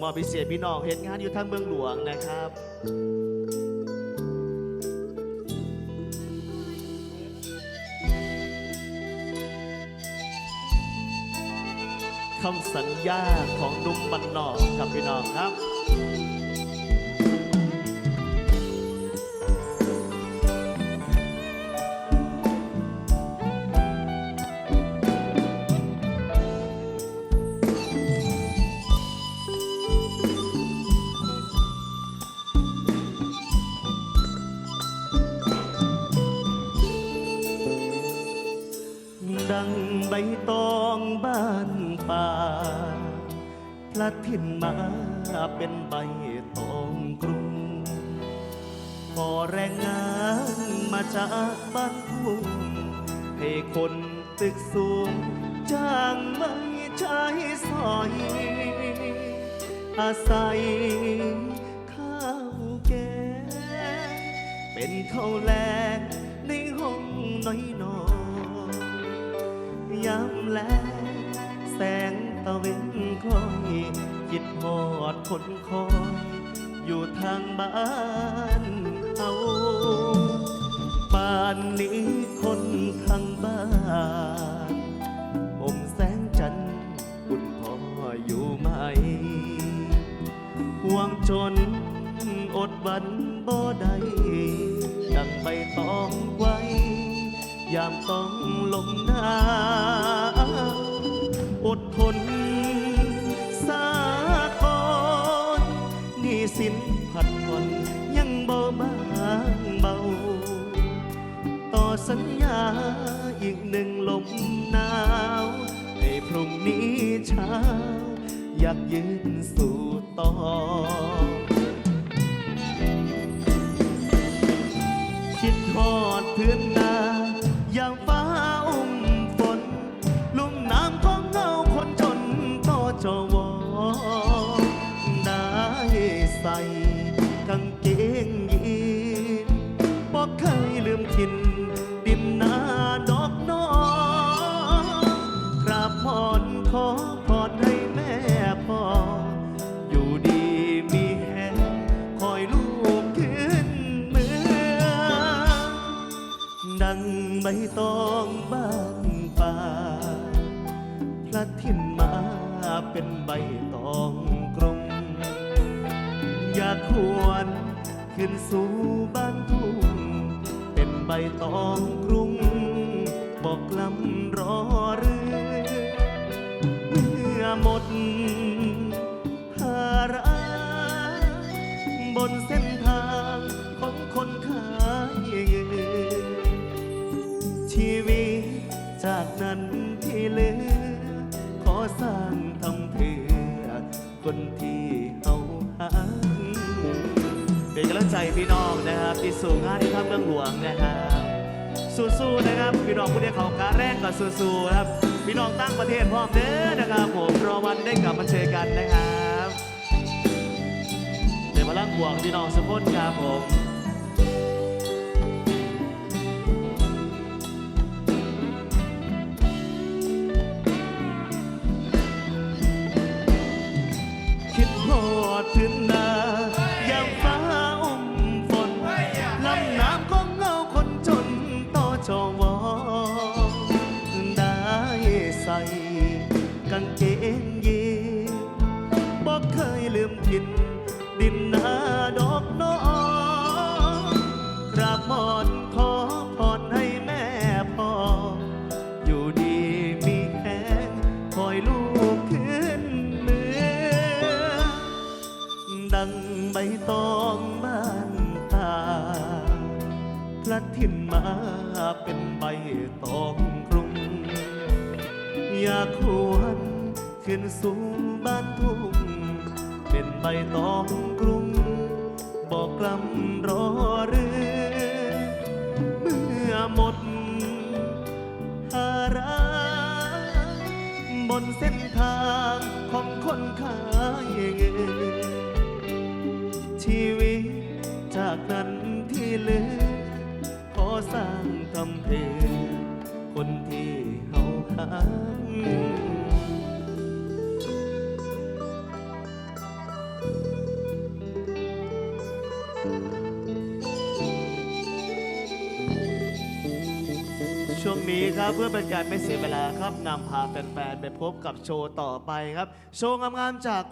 มอบพิเศษพี่น้องเห็นงานอยู่ทางเมืองหลวงนะครับคำสัญญาของนุ่มบันนอกครับพี่น้องครับ ดังใบตองบ้านป่าพลัดถิ่นมาเป็นใบตองกรุงขอแรงงานมาจากบ้านทุ่งให้คนตึกสูงจ้างไม่ใช้สอย อาศัยข้าวแกงเป็นข้าวแลงในห้องน้อยนอย ยามแลแสงตะเวนคลอยคิดหอดคนคอย อยู่ทางบ้านเอาป่านนี้คนทางบ้านอมแสงจันทร์คุณพ่ออยู่ไหม ห่วงจนอดหวันบ่ได้ดังใบตองามต้องลงหนาอดทนสาก่อนนี่สินผัดผ่อนยังเบ่บางเบา ต่อสัญญาอีกหนึ่งลมหนาวให้พรุ่งนี้เช้า อยากยืนสู่ต่อคิดทอดพื้น ใส่กางเกงยีนบอกเคยลืมถิ่นดินนาดอกน้องกราบพรขอพรให้แม่พ่อ อยู่ดีมีแหงคอยลูกขึ้นเมืองดังใบตองบ้านป่าพลัดถิ่นมาเป็นใบตอง อยากหวนขึ้นสู่บ้านทุ่งเป็นใบตองกรุง บอกลำรอเรือเมื่อหมดภาระบนเส้นทางของคนขายเงินชีวิตจากนั้นที่เหลือ ขอสร้างทำเพื่อคนที่เอาหา เป็นกำลังใจพี่น้องนะครับที่สู่งานที่ทำเมืองหลวงนะครับสู้ๆนะครับ พี่น้องผู้ที่เขาการแรกก็สู้ๆครับ พี่น้องตั้งประเทศพร้อมเด้อนะครับผมรอวันได้กลับมาเจอกันนะครับเดี๋ยวมาล่างบวกพี่น้องสุพนครับผมคิดหอดถึงนา ใส่กางเกงยีนบอกเคยลืมถิ่นดินนาดอกน้องกราบมอนขอพรให้แม่พ่อ อยู่ดีมีแหงคอยลูกขึ้นเมืองดังใบตองบ้านตาพลัดถิ่นมาเป็นใบตอง กรุงอยากหวนขึ้นสู่บ้านทุ่งเป็นใบตองกรุง บอกกลำรอเรือเมื่อหมดภาระบนเส้นทางของคนขายเงินชีวิตจากนั้นที่เหลือขอสร้างกำแพงคนที่เฮาหัก ช่วงนี้ครับเพื่อเป็นการไม่เสียเวลาครับนำพาแฟนๆไปพบกับโชว์ต่อไปครับ โชว์งามๆจาก